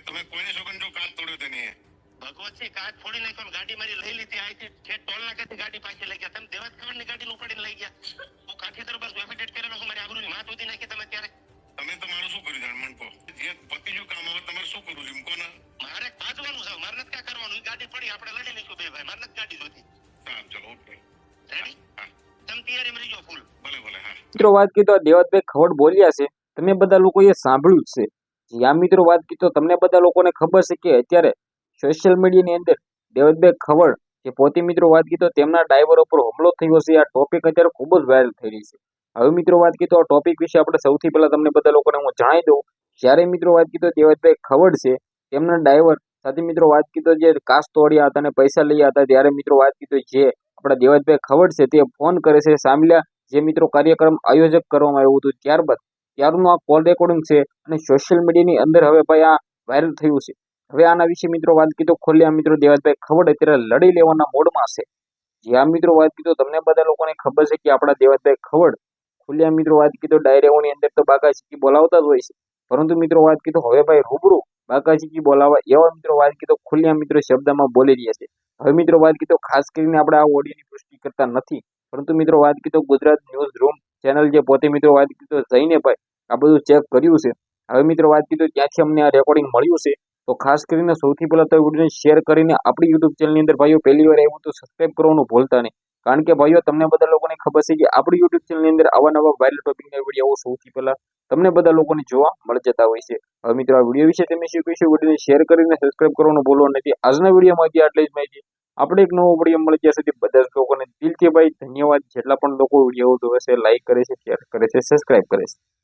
તમે કોઈને છોકરીને જો કાચ તોડ્યો તેની ભગવતસિંહ કાચ ફોડી નાખ્યો ગાડી મારી લઈ લીધી આથી છે ટોલ નાકેથી ગાડી પાછી લઈ ગયા. તમે દેવાત ખબરની ગાડી ઉપાડીને લઈ ગયા. હું કાઠી દરબાર એફિડેટ કરેલો છું મારી આબરૂની માથ ઉધી નાખી તમે ત્યારે. તમે તમારું શું કર્યું જાણ મને કહો જે પતિજું કામ આવે તમારે શું કરવું છે એમ મારે પાછવાનું છે મારે નથી ક્યાં કરવાનું. ગાડી પડી આપણે લડી લઈશું બે ભાઈ મારે નથી ગાડી જોતી સારું ચલો ઓકે. રેડી તમે તૈયારી મળી જાઓ ફૂલ. ભલે ભલે હા. મિત્રો વાત કીધો દેવતભાઈ ખવડ બોલ્યા છે. તમે બધા લોકો એ સાંભળ્યું જ છે. જ્યાં મિત્રો વાત કીધો, તમને બધા લોકોને ખબર છે કે અત્યારે સોશિયલ મીડિયાની અંદર દેવદભાઈ ખવડ, જે પોતે મિત્રો વાત કીધો, તેમના ડ્રાઈવર ઉપર હુમલો થયો છે. આ ટોપિક અત્યારે ખૂબ જ વાયરલ થઈ રહી છે. હવે મિત્રો વાત કીધો, આ ટોપિક વિશે આપણે સૌથી પહેલા તમને બધા લોકોને હું જણાવી દઉં. જ્યારે મિત્રો વાત કરી તો દેવદભાઈ ખવડ છે, તેમના ડ્રાઈવર સાથે મિત્રો વાત કીધો, જે કાસ તોડ્યા હતા અને પૈસા લઈ હતા. ત્યારે મિત્રો વાત કીધો, જે આપણા દેવદભાઈ ખવડ છે, તે ફોન કરે છે. સામલ્યા જે મિત્રો કાર્યક્રમ આયોજક કરવામાં આવ્યું હતું. ત્યારબાદ ત્યારનું આ કોલ રેકોર્ડિંગ છે અને સોશિયલ મીડિયાની અંદર હવે ભાઈ આ વાયરલ થયું છે. હવે આના વિશે મિત્રો વાત કીધો ખોલ્યા મિત્રો દેવાજભાઈ ખબર અત્યારે લડી લેવાના મોડમાં છે. જ્યાં મિત્રો વાત કીધો, તમને બધા લોકોને ખબર છે કે આપણા દેવાજભાઈ ખબર. ખુલ્યા મિત્રો વાત કીધો ડાયરેઓની અંદર તો બાકાજીકી બોલાવતા જ હોય છે. પરંતુ મિત્રો વાત કીધો, હવે ભાઈ રૂબરૂ બાકાજીકી બોલાવવા એવા મિત્રો વાત કીધો ખુલ્યા મિત્રો શબ્દમાં બોલી રહ્યા છે. હવે મિત્રો વાત કીધો, ખાસ કરીને આપણે આ ઓડિયોની પુષ્ટિ કરતા નથી. પરંતુ મિત્રો વાત કીધો, ગુજરાત ન્યૂઝ રૂમ ચેનલ જે પોતે મિત્રો વાત કીધો જઈને ભાઈ, આ બધું ચેક કર્યું છે. હવે મિત્રો વાત કીધું ત્યાંથી અમને આ રેકોર્ડિંગ મળ્યું છે. તો ખાસ કરીને સૌથી પહેલા તો વિડીયોને શેર કરીને આપણી યુટ્યુબ ચેનલની અંદર ભાઈઓ પહેલી વાર એવું તો સબસ્ક્રાઈબ કરવાનું ભૂલતા નહીં. કારણ કે ભાઈઓ, તમને બધા લોકોને ખબર છે કે આપણી યુટ્યુબ ચેનલની અંદર આવા નવા વાયરલ ટોપિકના વીડિયો સૌથી પહેલા તમને બધા લોકોને જોવા મળી જતા હોય છે. હવે મિત્રો આ વીડિયો વિશે તમે શું કહીશું? વિડીયોને શેર કરીને સબસ્ક્રાઇબ કરવાનું ભૂલવા નથી. આજના વિડીયોમાં આટલી જ. માહિતી આપણે એક નવો વીડિયો મળી ત્યાં સુધી બધા જ લોકોને દિલથી ભાઈ ધન્યવાદ. જેટલા પણ લોકો વીડિયો જોવે છે લાઇક કરે છે શેર કરે છે સબસ્ક્રાઇબ કરે છે.